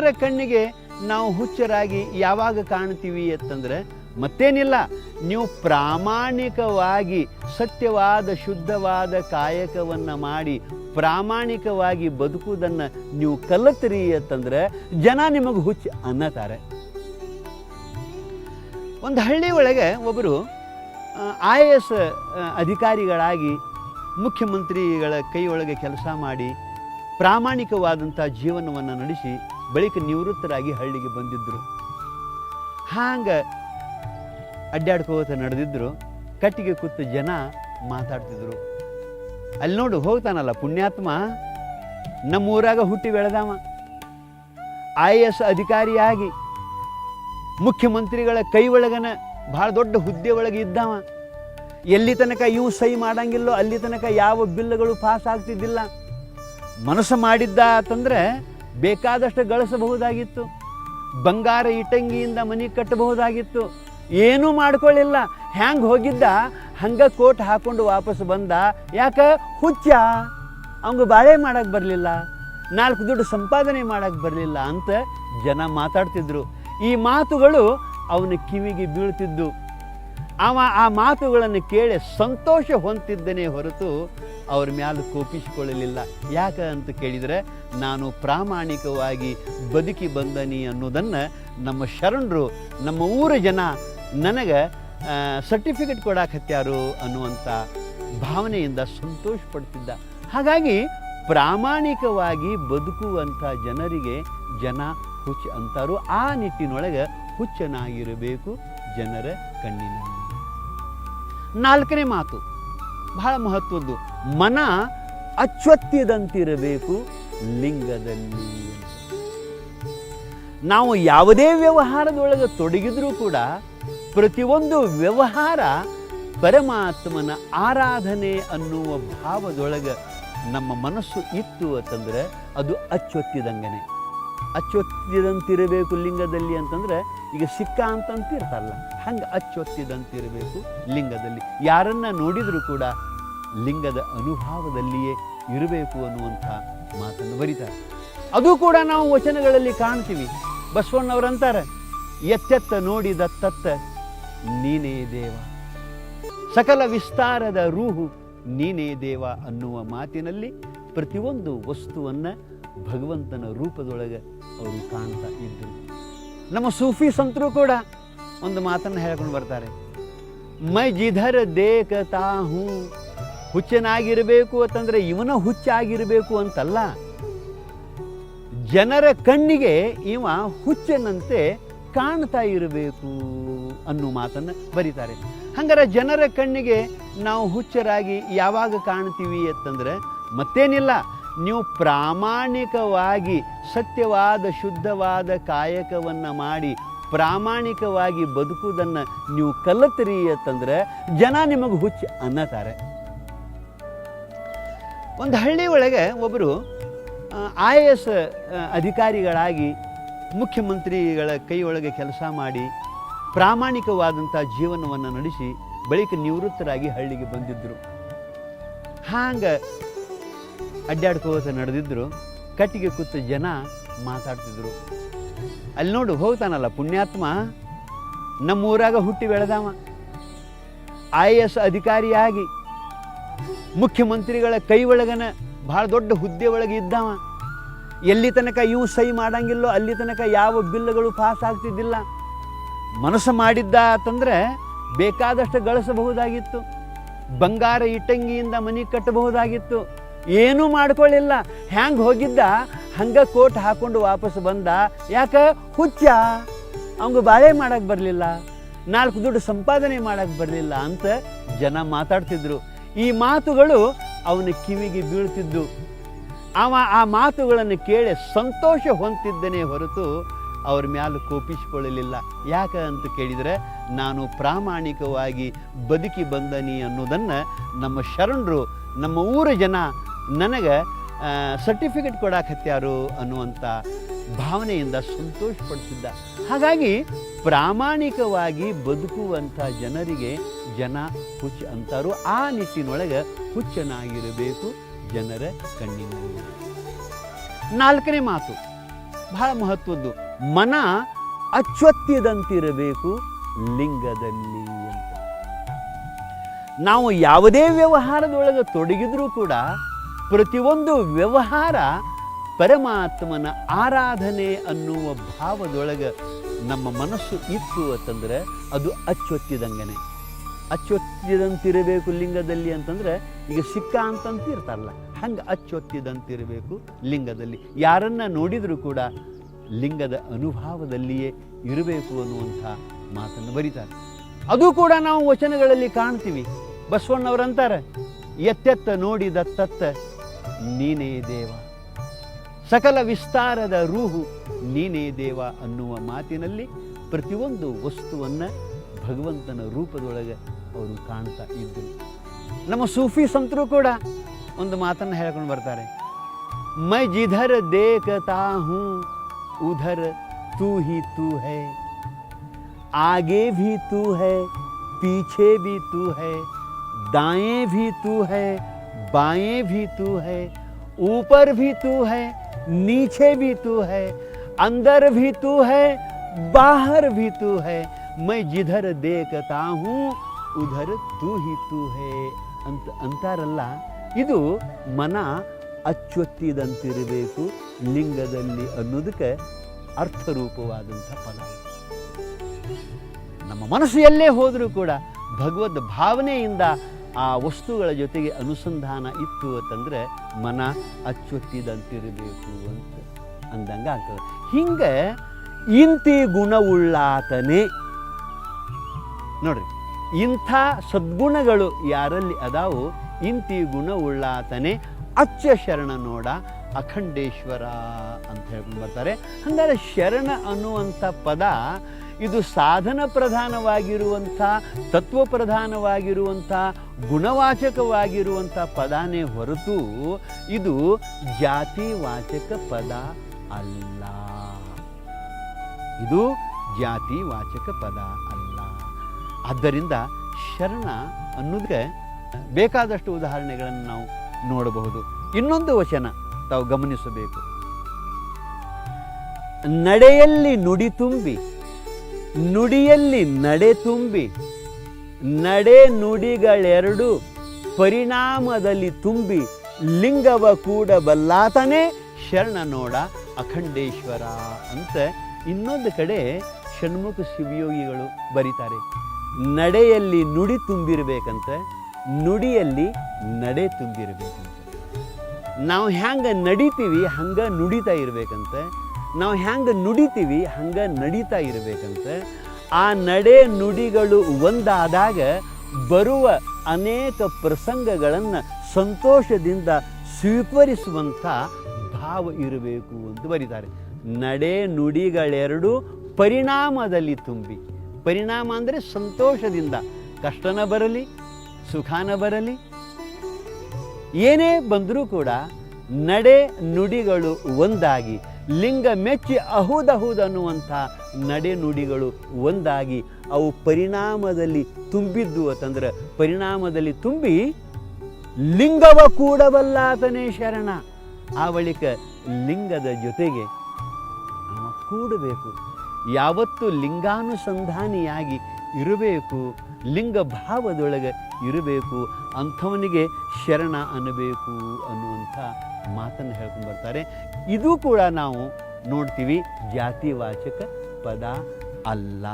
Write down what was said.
ಜನರ ಕಣ್ಣಿಗೆ ನಾವು ಹುಚ್ಚರಾಗಿ ಯಾವಾಗ ಕಾಣ್ತೀವಿ ಅಂತಂದರೆ ಮತ್ತೇನಿಲ್ಲ, ನೀವು ಪ್ರಾಮಾಣಿಕವಾಗಿ ಸತ್ಯವಾದ, ಶುದ್ಧವಾದ ಕಾಯಕವನ್ನು ಮಾಡಿ ಪ್ರಾಮಾಣಿಕವಾಗಿ ಬದುಕುವುದನ್ನು ನೀವು ಕಲಿತ್ರಿ ಅಂತಂದರೆ ಜನ ನಿಮಗೆ ಹುಚ್ಚು ಅನ್ನತಾರೆ. ಒಂದು ಹಳ್ಳಿ ಒಳಗೆ ಒಬ್ಬರು ಐ ಎ ಎಸ್ ಅಧಿಕಾರಿಗಳಾಗಿ ಮುಖ್ಯಮಂತ್ರಿಗಳ ಕೈಯೊಳಗೆ ಕೆಲಸ ಮಾಡಿ ಪ್ರಾಮಾಣಿಕವಾದಂಥ ಜೀವನವನ್ನು ನಡೆಸಿ ಬಳಿಕ ನಿವೃತ್ತರಾಗಿ ಹಳ್ಳಿಗೆ ಬಂದಿದ್ದರು ಹಾಂಗೆ ಅಡ್ಡಾಡ್ಕೋತ ನಡೆದಿದ್ರು. ಕಟ್ಟಿಗೆ ಕೂತು ಜನ ಮಾತಾಡ್ತಿದ್ರು. ಅಲ್ಲಿ ನೋಡು ಹೋಗ್ತಾನಲ್ಲ ಪುಣ್ಯಾತ್ಮ. ನಮ್ಮ ಊರಾಗ ಹುಟ್ಟಿ ಬೆಳೆದವ. ಐ ಎ ಎಸ್ ಅಧಿಕಾರಿಯಾಗಿ ಮುಖ್ಯಮಂತ್ರಿಗಳ ಕೈ ಒಳಗನ ಭಾಳ ದೊಡ್ಡ ಹುದ್ದೆ ಒಳಗೆ ಇದ್ದಾವ. ಎಲ್ಲಿ ತನಕ ಇವು ಸಹಿ ಮಾಡಂಗಿಲ್ಲೋ ಅಲ್ಲಿ ತನಕ ಯಾವ ಬಿಲ್ಲುಗಳು ಪಾಸ್ ಆಗ್ತಿದ್ದಿಲ್ಲ ಮನಸ್ಸು ಮಾಡಿದ್ದ ಅಂತಂದ್ರೆ ಬೇಕಾದಷ್ಟು ಗಳಿಸಬಹುದಾಗಿತ್ತು. ಬಂಗಾರ ಇಟಂಗಿಯಿಂದ ಮನೆ ಕಟ್ಟಬಹುದಾಗಿತ್ತು. ಏನೂ ಮಾಡ್ಕೊಳ್ಳಿಲ್ಲ. ಹ್ಯಾಂಗೆ ಹೋಗಿದ್ದ? ಹಂಗೆ ಕೋಟ್ ಹಾಕೊಂಡು ವಾಪಸ್ ಬಂದ. ಯಾಕೆ? ಹುಚ್ಚ. ಅವಂಗೆ ಬಾಳೆ ಮಾಡಕ್ಕೆ ಬರಲಿಲ್ಲ. ನಾಲ್ಕು ದುಡ್ಡು ಸಂಪಾದನೆ ಮಾಡಕ್ಕೆ ಬರಲಿಲ್ಲ ಅಂತ ಜನ ಮಾತಾಡ್ತಿದ್ರು. ಈ ಮಾತುಗಳು ಅವನ ಕಿವಿಗೆ ಬೀಳ್ತಿದ್ದು. ಅವ ಆ ಮಾತುಗಳನ್ನು ಕೇಳಿ ಸಂತೋಷ ಹೊಂತಿದ್ದನೇ ಹೊರತು ಅವ್ರ ಮ್ಯಾಲೆ ಕೋಪಿಸಿಕೊಳ್ಳಲಿಲ್ಲ. ಯಾಕೆ ಅಂತ ಕೇಳಿದರೆ, ನಾನು ಪ್ರಾಮಾಣಿಕವಾಗಿ ಬದುಕಿ ಬಂದನಿ ಅನ್ನೋದನ್ನು ನಮ್ಮ ಶರಣರು, ನಮ್ಮ ಊರ ಜನ ನನಗೆ ಸರ್ಟಿಫಿಕೇಟ್ ಕೊಡಾಕತ್ಯಾರು ಅನ್ನುವಂಥ ಭಾವನೆಯಿಂದ ಸಂತೋಷ ಪಡ್ತಿದ್ದ ಹಾಗಾಗಿ ಪ್ರಾಮಾಣಿಕವಾಗಿ ಬದುಕುವಂಥ ಜನರಿಗೆ ಜನ ಹುಚ್ಚ ಅಂತಾರು. ಆ ನಿಟ್ಟಿನೊಳಗೆ ಹುಚ್ಚನಾಗಿರಬೇಕು ಜನರ ಕಣ್ಣಿನಲ್ಲಿ. ನಾಲ್ಕನೇ ಮಾತು, ಬಹಳ ಮಹತ್ವದ್ದು. ಮನ ಅಚ್ಚೊತ್ತಿದಂತಿರಬೇಕು ಲಿಂಗದಲ್ಲಿ. ನಾವು ಯಾವುದೇ ವ್ಯವಹಾರದೊಳಗೆ ತೊಡಗಿದ್ರೂ ಕೂಡ ಪ್ರತಿಯೊಂದು ವ್ಯವಹಾರ ಪರಮಾತ್ಮನ ಆರಾಧನೆ ಅನ್ನುವ ಭಾವದೊಳಗೆ ನಮ್ಮ ಮನಸ್ಸು ಇತ್ತು ಅಂತಂದರೆ ಅದು ಅಚ್ಚೊತ್ತಿದಂಗನೆ ಅಚ್ಚೊತ್ತಿದಂತಿರಬೇಕು ಲಿಂಗದಲ್ಲಿ ಅಂತಂದ್ರೆ ಈಗ ಸಿಕ್ಕ ಅಂತಂತಿರ್ತಾರಲ್ಲ, ಹಂಗೆ ಅಚ್ಚೊತ್ತಿದಂತಿರಬೇಕು ಲಿಂಗದಲ್ಲಿ. ಯಾರನ್ನ ನೋಡಿದರೂ ಕೂಡ ಲಿಂಗದ ಅನುಭಾವದಲ್ಲಿಯೇ ಇರಬೇಕು ಅನ್ನುವಂಥ ಮಾತನ್ನು ಬರೀತಾರೆ. ಅದು ಕೂಡ ನಾವು ವಚನಗಳಲ್ಲಿ ಕಾಣ್ತೀವಿ. ಬಸವಣ್ಣವರಂತಾರೆ ಎತ್ತೆತ್ತ ನೋಡಿದ ತತ್ತ ನೀನೇ ದೇವ. ಸಕಲ ವಿಸ್ತಾರದ ರೂಹು ನೀನೇ ದೇವ ಅನ್ನುವ ಮಾತಿನಲ್ಲಿ ಪ್ರತಿಯೊಂದು ವಸ್ತುವನ್ನು ಭಗವಂತನ ರೂಪದೊಳಗೆ ಅವರು ಕಾಣ್ತಾ ಇದ್ದರು. ನಮ್ಮ ಸೂಫಿ ಸಂತರು ಕೂಡ ಒಂದು ಮಾತನ್ನು ಹೇಳ್ಕೊಂಡು ಬರ್ತಾರೆ, ಮೈ ಜಿಧರ್ ದೇಖತಾ ಹೂ ಹುಚ್ಚನಾಗಿರಬೇಕು ಅಂತಂದ್ರೆ ಇವನ ಹುಚ್ಚಾಗಿರಬೇಕು ಅಂತಲ್ಲ. ಜನರ ಕಣ್ಣಿಗೆ ಇವ ಹುಚ್ಚನಂತೆ ಕಾಣ್ತಾ ಇರಬೇಕು ಅನ್ನೋ ಮಾತನ್ನು ಬರೀತಾರೆ. ಹಂಗಾರೆ ಜನರ ಕಣ್ಣಿಗೆ ನಾವು ಹುಚ್ಚರಾಗಿ ಯಾವಾಗ ಕಾಣ್ತೀವಿ ಅಂತಂದ್ರೆ ಮತ್ತೇನಿಲ್ಲ. ನೀವು ಪ್ರಾಮಾಣಿಕವಾಗಿ ಸತ್ಯವಾದ, ಶುದ್ಧವಾದ ಕಾಯಕವನ್ನು ಮಾಡಿ ಪ್ರಾಮಾಣಿಕವಾಗಿ ಬದುಕುವುದನ್ನು ನೀವು ಕಲಿತ್ರಿ ಅಂತಂದರೆ ಜನ ನಿಮಗೆ ಹುಚ್ಚು ಅನ್ನತಾರೆ. ಒಂದು ಹಳ್ಳಿ ಒಳಗೆ ಒಬ್ಬರು ಐ ಎ ಎಸ್ ಅಧಿಕಾರಿಗಳಾಗಿ ಮುಖ್ಯಮಂತ್ರಿಗಳ ಕೈಯೊಳಗೆ ಕೆಲಸ ಮಾಡಿ ಪ್ರಾಮಾಣಿಕವಾದಂಥ ಜೀವನವನ್ನು ನಡೆಸಿ ಬಳಿಕ ನಿವೃತ್ತರಾಗಿ ಹಳ್ಳಿಗೆ ಬಂದಿದ್ದರು ಹಾಂಗೆ ಅಡ್ಡಾಡ್ಕೋತ ನಡೆದಿದ್ದರು ಕಟ್ಟಿಗೆ ಕೂತು ಜನ ಮಾತಾಡ್ತಿದ್ರು. ಅಲ್ಲಿ ನೋಡು ಹೋಗ್ತಾನಲ್ಲ ಪುಣ್ಯಾತ್ಮ, ನಮ್ಮೂರಾಗ ಹುಟ್ಟಿ ಬೆಳೆದವ. ಐ ಎ ಎಸ್ ಅಧಿಕಾರಿಯಾಗಿ ಮುಖ್ಯಮಂತ್ರಿಗಳ ಕೈ ಒಳಗನ ಭಾಳ ದೊಡ್ಡ ಹುದ್ದೆ ಒಳಗೆ ಇದ್ದವ. ಎಲ್ಲಿ ತನಕ ಇವು ಸಹಿ ಮಾಡಂಗಿಲ್ಲೋ ಅಲ್ಲಿ ತನಕ ಯಾವ ಬಿಲ್ಲುಗಳು ಪಾಸ್ ಆಗ್ತಿದ್ದಿಲ್ಲ. ಮನಸ್ಸು ಮಾಡಿದ್ದ ಅಂತಂದ್ರೆ ಬೇಕಾದಷ್ಟು ಗಳಿಸಬಹುದಾಗಿತ್ತು. ಬಂಗಾರ ಇಟ್ಟಂಗಿಯಿಂದ ಮನೆ ಕಟ್ಟಬಹುದಾಗಿತ್ತು. ಏನೂ ಮಾಡ್ಕೊಳ್ಳಿಲ್ಲ. ಹ್ಯಾಂಗೆ ಹೋಗಿದ್ದ, ಹಂಗೆ ಕೋಟ್ ಹಾಕೊಂಡು ವಾಪಸ್ ಬಂದ. ಯಾಕೆ? ಹುಚ್ಚ. ಅವಂಗೆ ಬಾಳೆ ಮಾಡಕ್ಕೆ ಬರಲಿಲ್ಲ. ನಾಲ್ಕು ದುಡ್ಡು ಸಂಪಾದನೆ ಮಾಡಕ್ಕೆ ಬರಲಿಲ್ಲ ಅಂತ ಜನ ಮಾತಾಡ್ತಿದ್ರು. ಈ ಮಾತುಗಳು ಅವನ ಕಿವಿಗೆ ಬೀಳ್ತಿದ್ದು. ಅವ ಆ ಮಾತುಗಳನ್ನು ಕೇಳಿ ಸಂತೋಷ ಹೊಂತಿದ್ದನೇ ಹೊರತು ಅವ್ರ ಮ್ಯಾಲೆ ಕೋಪಿಸಿಕೊಳ್ಳಲಿಲ್ಲ. ಯಾಕೆ ಅಂತ ಕೇಳಿದರೆ, ನಾನು ಪ್ರಾಮಾಣಿಕವಾಗಿ ಬದುಕಿ ಬಂದನಿ ಅನ್ನೋದನ್ನು ನಮ್ಮ ಶರಣರು, ನಮ್ಮ ಊರ ಜನ ನನಗೆ ಸರ್ಟಿಫಿಕೇಟ್ ಕೊಡಾಕತ್ಯಾರು ಅನ್ನುವಂಥ ಭಾವನೆಯಿಂದ ಸಂತೋಷ ಪಡ್ತಿದ್ದ ಹಾಗಾಗಿ ಪ್ರಾಮಾಣಿಕವಾಗಿ ಬದುಕುವಂಥ ಜನರಿಗೆ ಜನ ಹುಚ್ಚ ಅಂತಾರೋ. ಆ ನಿಟ್ಟಿನೊಳಗೆ ಹುಚ್ಚನಾಗಿರಬೇಕು ಜನರ ಕಣ್ಣಿನಲ್ಲಿ. ನಾಲ್ಕನೇ ಮಾತು, ಬಹಳ ಮಹತ್ವದ್ದು. ಮನ ಅಚ್ಚೊತ್ತಿದಂತಿರಬೇಕು ಲಿಂಗದಲ್ಲಿ ಅಂತ. ನಾವು ಯಾವುದೇ ವ್ಯವಹಾರದೊಳಗೆ ತೊಡಗಿದ್ರೂ ಕೂಡ ಪ್ರತಿಯೊಂದು ವ್ಯವಹಾರ ಪರಮಾತ್ಮನ ಆರಾಧನೆ ಅನ್ನುವ ಭಾವದೊಳಗೆ ನಮ್ಮ ಮನಸ್ಸು ಇತ್ತು ಅಂತಂದ್ರೆ ಅದು ಅಚ್ಚೊತ್ತಿದಂಗನೆ. ಅಚ್ಚೊತ್ತಿದಂತಿರಬೇಕು ಲಿಂಗದಲ್ಲಿ ಅಂತಂದ್ರೆ ಈಗ ಸಿಕ್ಕ ಅಂತಂತ ಇರ್ತಾರಲ್ಲ ಹಂಗೆ ಅಚ್ಚೊತ್ತಿದಂತಿರಬೇಕು ಲಿಂಗದಲ್ಲಿ. ಯಾರನ್ನ ನೋಡಿದರೂ ಕೂಡ ಲಿಂಗದ ಅನುಭಾವದಲ್ಲಿಯೇ ಇರಬೇಕು ಅನ್ನುವಂಥ ಮಾತನ್ನು ಬರೀತಾರೆ. ಅದು ಕೂಡ ನಾವು ವಚನಗಳಲ್ಲಿ ಕಾಣ್ತೀವಿ. ಬಸವಣ್ಣವರಂತಾರೆ ಎತ್ತೆತ್ತ ನೋಡಿದ ತತ್ತ ನೀನೇ ದೇವ. ಸಕಲ ವಿಸ್ತಾರದ ರೂಹು ನೀನೇ ದೇವ ಅನ್ನುವ ಮಾತಿನಲ್ಲಿ ಪ್ರತಿಯೊಂದು ವಸ್ತುವನ್ನು ಭಗವಂತನ ರೂಪದೊಳಗೆ ಅವರು ಕಾಣ್ತಾ ಇದ್ದರು ನಮ್ಮ ಸೂಫಿ ಸಂತರು ಕೂಡ ಒಂದು ಮಾತನ್ನು ಹೇಳ್ಕೊಂಡು ಬರ್ತಾರೆ ಮೈ ಜಿಧರ್ ದೇಖತಾ ಹೂँ ಉಧರ್ तू ही तू है आगे भी तू है पीछे भी तू है दाएं भी तू है बाएं भी तू है ऊपर भी तू है नीचे भी तू है अंदर भी तू है बाहर भी तू है मैं जिधर देखता हूँ ಉಧರ್ ತೂ ಹಿ ತೂ ಹೇ ಅಂತ ಅಂತಾರಲ್ಲ ಇದು ಮನ ಅಚ್ಚೊತ್ತಿದಂತಿರಬೇಕು ಲಿಂಗದಲ್ಲಿ ಅನ್ನೋದಕ್ಕೆ ಅರ್ಥರೂಪವಾದಂಥ ಪದ ನಮ್ಮ ಮನಸ್ಸು ಎಲ್ಲೇ ಹೋದರೂ ಕೂಡ ಭಗವದ್ ಭಾವನೆಯಿಂದ ಆ ವಸ್ತುಗಳ ಜೊತೆಗೆ ಅನುಸಂಧಾನ ಇತ್ತು ಅಂತಂದ್ರೆ ಮನ ಅಚ್ಚೊತ್ತಿದಂತಿರಬೇಕು ಅಂತ ಅಂದಂಗೆ ಆಗ್ತದೆ. ಹಿಂಗೆ ಇಂತಿ ಗುಣವುಳ್ಳಾತನೇ. ನೋಡ್ರಿ, ಇಂಥ ಸದ್ಗುಣಗಳು ಯಾರಲ್ಲಿ ಅದಾವು ಇಂತಿ ಗುಣವುಳ್ಳಾತನೇ. ಅಚ್ಚ ಶರಣ ನೋಡ ಅಖಂಡೇಶ್ವರ ಅಂತ ಹೇಳ್ಕೊಂಡು ಬರ್ತಾರೆ. ಹಂಗಾರೆ ಶರಣ ಅನ್ನುವಂಥ ಪದ ಇದು ಸಾಧನ ಪ್ರಧಾನವಾಗಿರುವಂಥ, ತತ್ವ ಪ್ರಧಾನವಾಗಿರುವಂಥ, ಗುಣವಾಚಕವಾಗಿರುವಂಥ ಪದಾನೇ ಹೊರತು ಇದು ಜಾತಿವಾಚಕ ಪದ ಅಲ್ಲ. ಇದು ಜಾತಿ ವಾಚಕ ಪದ ಅಲ್ಲ. ಆದ್ದರಿಂದ ಶರಣ ಅನ್ನೋದಕ್ಕೆ ಬೇಕಾದಷ್ಟು ಉದಾಹರಣೆಗಳನ್ನು ನಾವು ನೋಡಬಹುದು. ಇನ್ನೊಂದು ವಚನ. ತಾವು ಗಮನಿಸಬೇಕು. ನಡೆಯಲ್ಲಿ ನುಡಿ ತುಂಬಿ, ನುಡಿಯಲ್ಲಿ ನಡೆ ತುಂಬಿ, ನಡೆ ನುಡಿಗಳೆರಡು ಪರಿಣಾಮದಲ್ಲಿ ತುಂಬಿ ಲಿಂಗವ ಕೂಡಬಲ್ಲಾತನೇ ಶರಣ ನೋಡ ಅಖಂಡೇಶ್ವರ ಅಂತ ಇನ್ನೊಂದು ಕಡೆ ಷಣ್ಮುಖ ಶಿವಯೋಗಿಗಳು ಬರೀತಾರೆ. ನಡೆಯಲ್ಲಿ ನುಡಿ ತುಂಬಿರಬೇಕಂತ, ನುಡಿಯಲ್ಲಿ ನಡೆ ತುಂಬಿರಬೇಕಂತ ನಾವು ಹ್ಯಾಂಗೆ ನಡಿತೀವಿ, ಹಂಗೆ ನುಡಿತಾ ಇರಬೇಕಂತ. ನಾವು ಹ್ಯಾಂಗೆ ನುಡಿತೀವಿ, ಹಂಗೆ ನಡೀತಾ ಇರಬೇಕಂತ. ಆ ನಡೆ ನುಡಿಗಳು ಒಂದಾದಾಗ ಬರುವ ಅನೇಕ ಪ್ರಸಂಗಗಳನ್ನು ಸಂತೋಷದಿಂದ ಸ್ವೀಕರಿಸುವಂಥ ಭಾವ ಇರಬೇಕು ಅಂತ ಬರೀತಾರೆ. ನಡೆ ನುಡಿಗಳೆರಡು ಪರಿಣಾಮದಲ್ಲಿ ತುಂಬಿ. ಪರಿಣಾಮ ಅಂದರೆ ಸಂತೋಷದಿಂದ. ಕಷ್ಟನ ಬರಲಿ, ಸುಖಾನ ಬರಲಿ ಏನೇ ಬಂದರೂ ಕೂಡ ನಡೆ ನುಡಿಗಳು ಒಂದಾಗಿ, ಲಿಂಗ ಮೆಚ್ಚಿ ಅಹುದಹುದನ್ನುವಂಥ ನಡೆ ನುಡಿಗಳು ಒಂದಾಗಿ, ಅವು ಪರಿಣಾಮದಲ್ಲಿ ತುಂಬಿದ್ದು ಅಂತಂದ್ರೆ ಪರಿಣಾಮದಲ್ಲಿ ತುಂಬಿ ಲಿಂಗವ ಕೂಡಬಲ್ಲಾತನೇ ಶರಣ. ಆ ಬಳಿಕ ಲಿಂಗದ ಜೊತೆಗೆ ಕೂಡಬೇಕು. ಯಾವತ್ತು ಲಿಂಗಾನುಸಂಧಾನಿಯಾಗಿ ಇರಬೇಕು. ಲಿಂಗ ಭಾವದೊಳಗೆ ಇರಬೇಕು, ಅಂಥವನಿಗೆ ಶರಣ ಅನ್ನಬೇಕು ಅನ್ನುವಂಥ ಮಾತನ್ನು ಹೇಳ್ಕೊಂಡು ಬರ್ತಾರೆ. ಇದು ಕೂಡ ನಾವು ನೋಡ್ತೀವಿ ಜಾತಿವಾಚಕ ಪದ ಅಲ್ಲ.